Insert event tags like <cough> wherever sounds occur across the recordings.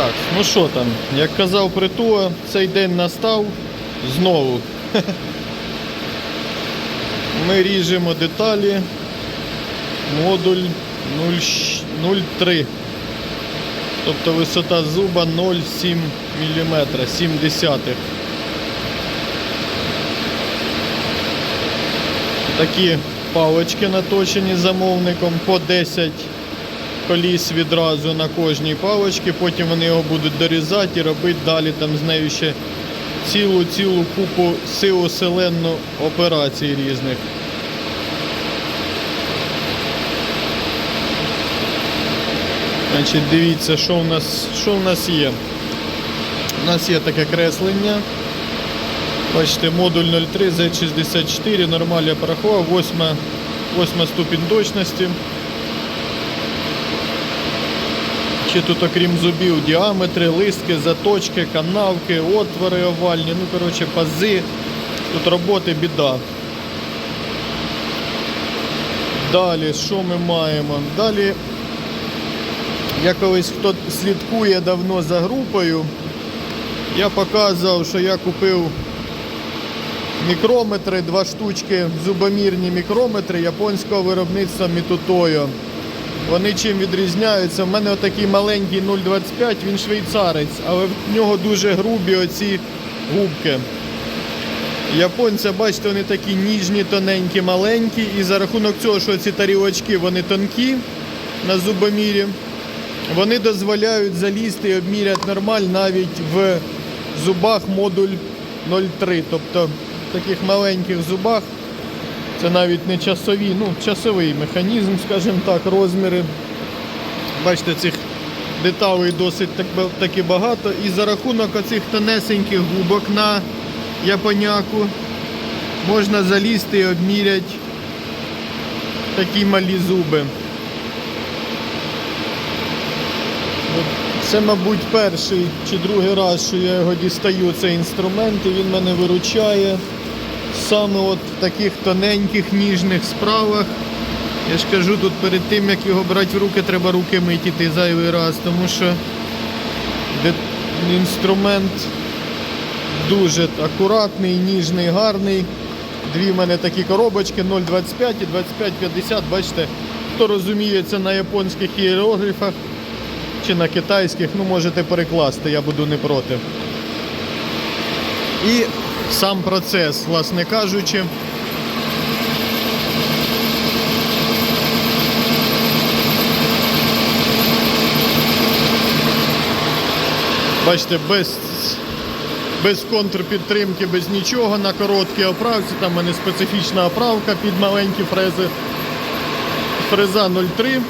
Так, ну що там, як казав Притула, цей день настав знову. <laughs> Ми ріжемо деталі. Модуль 0,3. Тобто висота зуба 0,7 мм, 7 десятих. Такі палички наточені замовником по 10 коліс відразу на кожній паличці, потім вони його будуть дорізати і робити далі там з нею ще цілу-цілу купу силу селенну операцій різних. Значить, дивіться, що в нас, що в нас є. У нас є таке креслення. Бачите, модуль 03 Z64, нормаль я 8, 8 ступінь точності. Ще тут, окрім зубів, діаметри, листки, заточки, канавки, отвори овальні, ну, коротше, пази. Тут роботи біда. Далі, що ми маємо? Далі, я колись хто слідкує давно за групою, я показував, що я купив мікрометри, два штучки, зубомірні мікрометри японського виробництва Mitutoyo. Вони чим відрізняються? У мене отакий маленький 0,25, він швейцарець, але в нього дуже грубі оці губки. Японця, бачите, вони такі ніжні, тоненькі, маленькі, і за рахунок цього, що ці тарілочки вони тонкі на зубомірі, вони дозволяють залізти і обміряти нормаль навіть в зубах модуль 0,3. Тобто в таких маленьких зубах це навіть не часові, ну, часовий механізм, скажімо так, розміри. Бачите, цих деталей досить так, таки багато. І за рахунок оцих тонесеньких губок на японяку можна залізти і обміряти такі малі зуби. Це, мабуть, перший чи другий раз, що я його дістаю, цей інструмент, і він мене виручає саме от в таких тоненьких ніжних справах. Я ж кажу, тут перед тим, як його брати в руки, треба руки митіти зайвий раз, тому що інструмент дуже акуратний, ніжний, гарний. Дві в мене такі коробочки 0,25 і 25,50. Бачите, хто розуміється на японських іерогліфах чи на китайських, ну можете перекласти, я буду не проти. І сам процес, власне кажучи. Бачите, без, без контрпідтримки, без нічого на короткій оправці. Там в мене специфічна оправка під маленькі фрези. Фреза 0,3.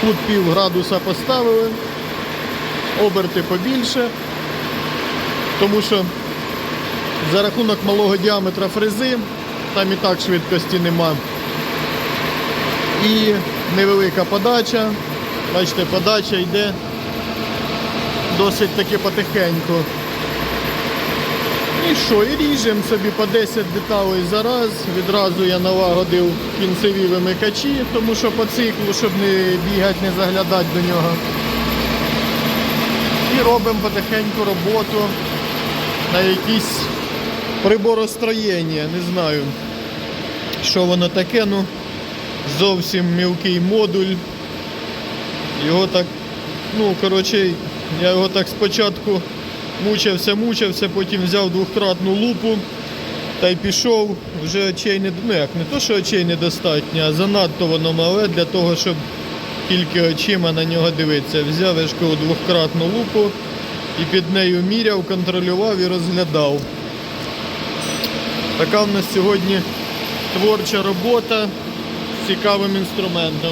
Кут пів градуса поставили. Оберти побільше. Тому що за рахунок малого діаметра фрези, там і так швидкості нема. І невелика подача. Бачите, подача йде досить таки потихеньку. І що, і ріжемо собі по 10 деталей за раз. Відразу я налагодив кінцеві вимикачі, тому що по циклу, щоб не бігати, не заглядати до нього. І робимо потихеньку роботу на якісь приборостроєння, не знаю, що воно таке, ну зовсім мілкий модуль. Його так, ну, коротше, я його так спочатку мучився, мучився, потім взяв двократну лупу та й пішов. Вже очей не ну як, не то, що очей недостатньо, а занадто воно мале для того, щоб тільки очима на нього дивитися. Взяв я ж кажу, двократну лупу і під нею міряв, контролював і розглядав. Така в нас сьогодні творча робота з цікавим інструментом.